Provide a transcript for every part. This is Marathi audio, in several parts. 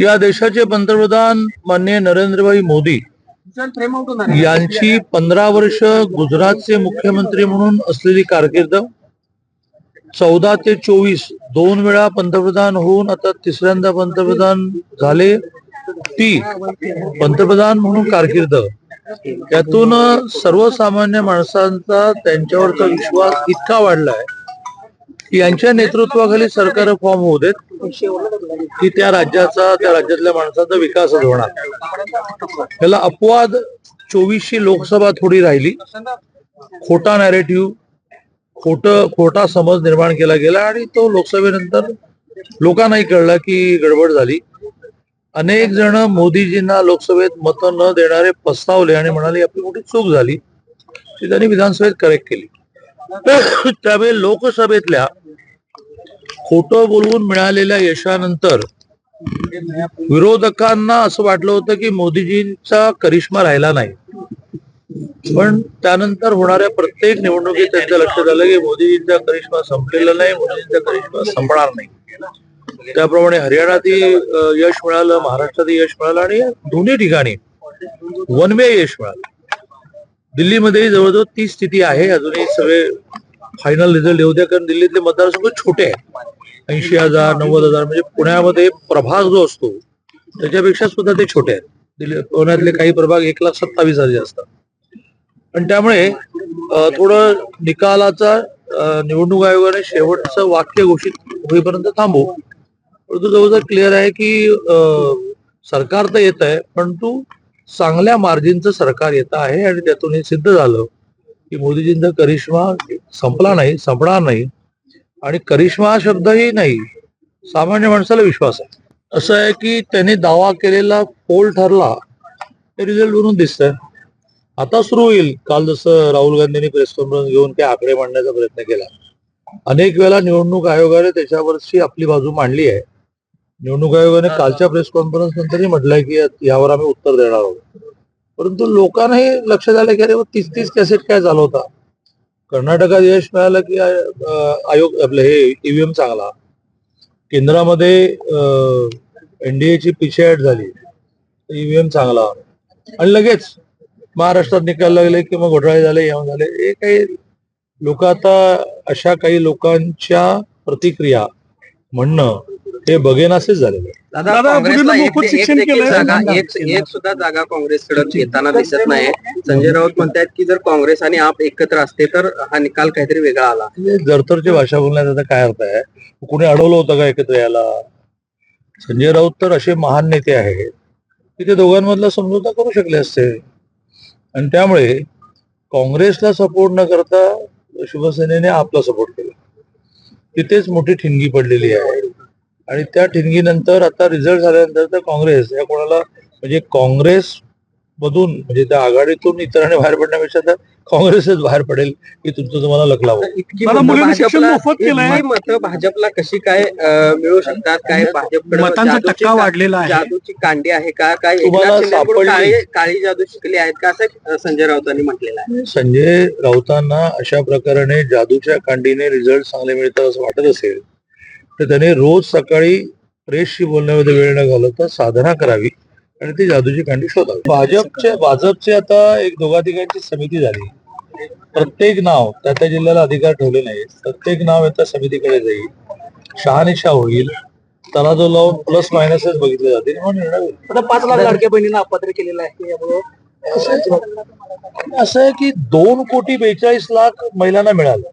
या देशाचे पंतप्रधान माननीय नरेंद्रभाई मोदी यांची पंधरा वर्ष गुजरातचे मुख्यमंत्री म्हणून असलेली कारकीर्द चौदा ते चोवीस दोन वेळा पंतप्रधान होऊन आता तिसऱ्यांदा पंतप्रधान झाले ती पंतप्रधान म्हणून कारकीर्द. यातून सर्वसामान्य माणसांचा त्यांच्यावरचा विश्वास इतका वाढलाय यांच्या नेतृत्वाखाली सरकार फॉर्म होऊ देत की त्या राज्याचा त्या राज्यातल्या माणसाचा विकासच होणार. त्याला अपवाद चोवीसशे लोकसभा थोडी राहिली. खोटा नॅरेटिव्ह खोट खोटा समज निर्माण केला गेला आणि तो लोकसभेनंतर लोकांनाही कळला की गडबड झाली. अनेक जण मोदीजींना लोकसभेत मतं न देणारे पस्तावले आणि म्हणाले आपली मोठी चूक झाली. ती त्यांनी विधानसभेत करेक्ट केली. त्यामुळे लोकसभेतल्या खोटं बोलवून मिळालेल्या यशानंतर विरोधकांना असं वाटलं होतं की मोदीजींचा करिश्मा राहिला नाही. पण त्यानंतर होणाऱ्या प्रत्येक निवडणुकीत त्यांचं लक्षात आलं की मोदीजींचा करिश्मा संपलेला नाही मोदीजींचा करिश्मा संपणार नाही. त्याप्रमाणे हरियाणातही यश मिळालं महाराष्ट्रातही यश मिळालं आणि दोन्ही ठिकाणी वन वे यश मिळालं. दिल्लीमध्ये जवळजवळ ती स्थिती आहे. अजूनही सगळे फायनल रिझल्ट येऊ द्या कारण दिल्लीतले मतदारसंघ छोटे आहेत. ऐंशी हजार नव्वद हजार म्हणजे पुण्यामध्ये प्रभाग जो असतो त्याच्यापेक्षा सुद्धा ते छोटे आहेत. दिल्ली पुण्यातले काही प्रभाग एक लाख सत्तावीस हजार असतात आणि त्यामुळे थोडं निकालाचा निवडणूक आयोगाने शेवटचं वाक्य घोषित होईपर्यंत थांबू. परंतु जवळजवळ क्लिअर आहे की सरकार तर येत आहे परंतु चांगल्या मार्जिनचं सरकार येत आहे आणि त्यातून हे सिद्ध झालं की मोदीजींचा करिश्मा संपला नाही संपणार नाही. आणि करिश्मा हा शब्दही नाही. सामान्य माणसाला विश्वास आहे. असं आहे की त्यांनी दावा केलेला पोल ठरला ते रिझल्ट वरून दिसतंय. आता सुरू होईल. काल जसं राहुल गांधींनी प्रेस कॉन्फरन्स घेऊन ते आकडे मांडण्याचा प्रयत्न केला. अनेक वेळा निवडणूक आयोगाने त्याच्यावरची आपली बाजू मांडली आहे. निवडणूक आयोगाने कालच्या प्रेस कॉन्फरन्स नंतरही म्हटलंय की यावर आम्ही उत्तर देणार आहोत. परंतु लोकांनाही लक्षात आलं की अरे तीस तीस कॅसेट काय झाला होता? कर्नाटकात यश मिळालं की आयोग आपलं हे ईव्हीएम चांगला. केंद्रामध्ये एनडीएची पिछेहाट झाली. ईव्हीएम चांगला. आणि लगेच महाराष्ट्रात निकाल लागले की मग घोटाळे झाले याव झाले. हे काही लोक आता अशा काही लोकांच्या प्रतिक्रिया म्हणणं हे बघेनासेच झालेले आहे. दादा काँग्रेसला एक मोफत एक शिक्षण देखील केलंय. जागा एक एक सुद्धा जागा काँग्रेसकडे येताना दिसत नाही संजय राऊत म्हणतायत की जर काँग्रेस आणि आप एकत्र असते तर हा निकाल काहीतरी वेगळा आला. म्हणजे जरतरची भाषा बोलण्याचा आता काय अर्थ आहे? कुणी अडवलं होतं का एकत्र यायला? संजय राऊत तर असे महान नेते आहेत. की ते दोघांमधला समझोता करू शकले असते. आणि त्यामुळे काँग्रेसला सपोर्ट न करता शिवसेनेने आपला सपोर्ट केला. तिथेच मोठी ठिणगी पडलेली आहे. आणि त्या ठिणगीनंतर आता रिझल्ट झाल्यानंतर तर काँग्रेस या कोणाला म्हणजे काँग्रेस मधून म्हणजे त्या आघाडीतून इतरांनी बाहेर पडण्यापेक्षा तर काँग्रेसच बाहेर पडेल की तुमचं तुम्हाला लकलावं मतं भाजपला- मोफत केलंय. इतकी मतं भाजपला कशी काय मिळू शकतात? काय भाजपकडे वाढलेला आहे. जादूची कांडी आहे का? काय. काळी जादू शिकली आहेत का? असं संजय राऊतांनी म्हटलेलं आहे. संजय राऊतांना अशा प्रकारे जादूच्या कांडीने रिझल्ट चांगले मिळतात असं वाटत असेल. तर त्याने रोज सकाळी प्रेसशी बोलण्यामध्ये वेळ न घालवता साधना करावी आणि ती जादूची कांडी शोधावी. भाजपचे भाजपचे आता एक दोघातिकांची समिती झाली. प्रत्येक नाव त्या त्या जिल्ह्याला अधिकार ठेवले नाही प्रत्येक नाव आता समितीकडे जाईल. शहानिशा होईल. तराजू लावून प्लस मायनसच बघितले जातील. म्हणून पाच लाख लाडक्या बहिणींना अपात्र केलेलं आहे. यामुळे असं आहे की दोन कोटी बेचाळीस लाख महिलांना मिळालं.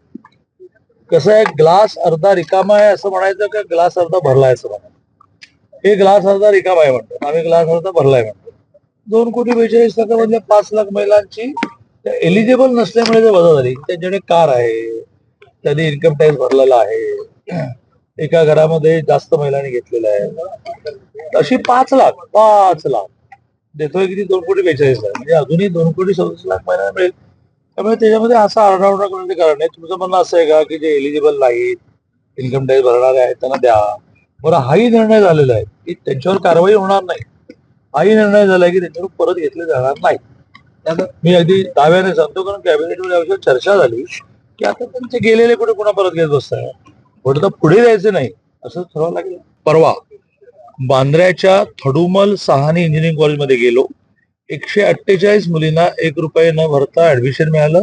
कसं आहे ग्लास अर्धा रिकामा आहे असं म्हणायचं का ग्लास अर्धा भरला आहे असं म्हणायचं? हे ग्लास अर्धा रिकामा आहे म्हणतो आम्ही ग्लास अर्धा भरलाय म्हणतो दोन कोटी बेचाळीस लाख म्हणजे पाच लाख महिलांची एलिजिबल नसल्यामुळे जर वजा झाली. त्यांच्याकडे कार आहे. त्यांनी इन्कम टॅक्स भरलेला आहे. एका घरामध्ये जास्त महिलांनी घेतलेलं आहे. अशी पाच लाख पाच लाख. देतोय किती? दोन कोटी बेचाळीस लाख. म्हणजे अजूनही दोन कोटी सव्वीस लाख महिला मिळेल. त्यामुळे त्याच्यामध्ये असा आरडाओरडा करण्याचे कारण नाही. तुमचं म्हणणं असं आहे का की जे एलिजिबल नाहीत इन्कम टॅक्स भरणारे आहेत त्यांना द्या. बरं हाही निर्णय झालेला आहे की त्यांच्यावर कारवाई होणार नाही. हाही निर्णय झालाय की त्यांच्यावर परत घेतले जाणार नाही. मी अगदी दाव्याने सांगतो कारण कॅबिनेटवर याविषयी चर्चा झाली की आता त्यांचे गेलेले कुठे पुन्हा परत घेत बसताय म्हटलं तर पुढे जायचं नाही असं ठरवावं लागेल. परवा बांद्र्याच्या थडुमल सहानी इंजिनिअरिंग कॉलेजमध्ये गेलो. एकशे अठ्ठेचाळीस मुलींना एक रुपये न भरता ऍडमिशन मिळालं.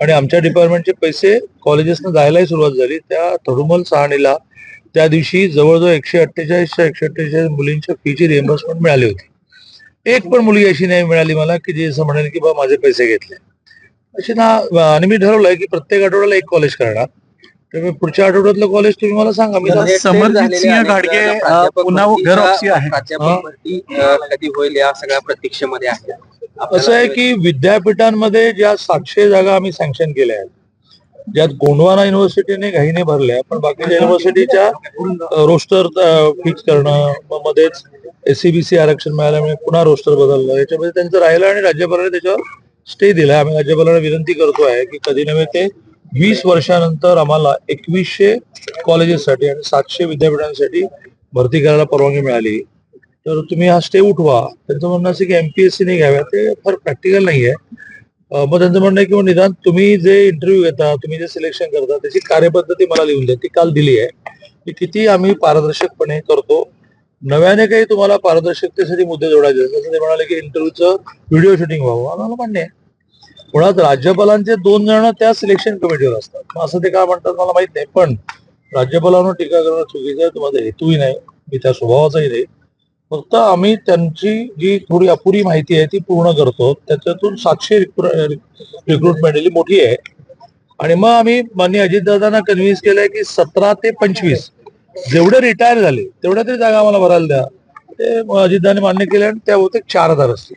आणि आमच्या डिपार्टमेंटचे पैसे कॉलेजेसनं जायलाही सुरुवात झाली. त्या थडुमल सहाणीला त्या दिवशी जवळजवळ एकशे अठ्ठेचाळीसच्या एकशे अठ्ठेचाळीस मुलींच्या फीची रिएम्बर्समेंट मिळाली होती. एक पण मुलगी अशी नाही मिळाली मला की जी असं म्हणेल की बा माझे पैसे घेतले. अशी ना आणि मी ठरवलंय की प्रत्येक आठवड्याला एक कॉलेज करणार. त्यामुळे पुढच्या आठवड्यातलं कॉलेज तुम्ही मला सांगा. मी म्हणजे समर्जित सिंह घाडगे, पुन्हा घर आहे. कधी होईल या सगळ्या प्रतीक्षेमध्ये आहे. असं आहे की विद्यापीठांमध्ये ज्या सातशे जागा आम्ही सँक्शन केल्या आहेत ज्यात गोंडवाना युनिव्हर्सिटीने घाईने भरल्या पण बाकीच्या युनिव्हर्सिटीच्या रोस्टर फिक्स करणं मग मध्येच एससीबीसी आरक्षण मिळाल्यामुळे पुन्हा रोस्टर बदललं याच्यामध्ये त्यांचं राहिलं आणि राज्यपालाने त्याच्यावर स्टे दिला. आम्ही राज्यपालांना विनंती करतो आहे की कधी नव्हे ते वीस वर्षानंतर आम्हाला एकवीसशे कॉलेजेससाठी आणि सातशे विद्यापीठांसाठी भरती करायला परवानगी मिळाली. तर तुम्ही हा स्टे उठवा. त्यांचं म्हणणं असं की एमपीएससी नाही घ्याव्या ते फार प्रॅक्टिकल नाही आहे. मग त्यांचं म्हणणं आहे की निदान तुम्ही जे इंटरव्ह्यू घेता तुम्ही जे सिलेक्शन करता त्याची कार्यपद्धती मला लिहून द्या. ती काल दिली आहे. की किती आम्ही पारदर्शकपणे करतो. नव्याने काही तुम्हाला पारदर्शकतेसाठी मुद्दे जोडायचे जसं ते म्हणाले की इंटरव्ह्यूचं व्हिडिओ शूटिंग व्हावं. आम्हाला मान्य आहे. मुळात राज्यपालांचे दोन जण त्या सिलेक्शन कमिटीवर असतात. मग असं ते काय म्हणतात मला माहीत नाही पण राज्यपालांवर टीका करणं चुकीचं आहे तुम्हाला हेतूही नाही मी त्या स्वभावाचाही नाही. फक्त आम्ही त्यांची जी थोडी अपुरी माहिती आहे ती पूर्ण करतो. त्याच्यातून सातशे रिक्रुटमेंट ही मोठी आहे. आणि मग आम्ही मान्य अजितदादांना कन्व्हिन्स केलंय की सतरा ते पंचवीस जेवढे रिटायर झाले तेवढ्या तरी जागा आम्हाला भरायला द्या. ते अजितदाने मान्य केले आणि त्या बहुतेक चार हजार असतील.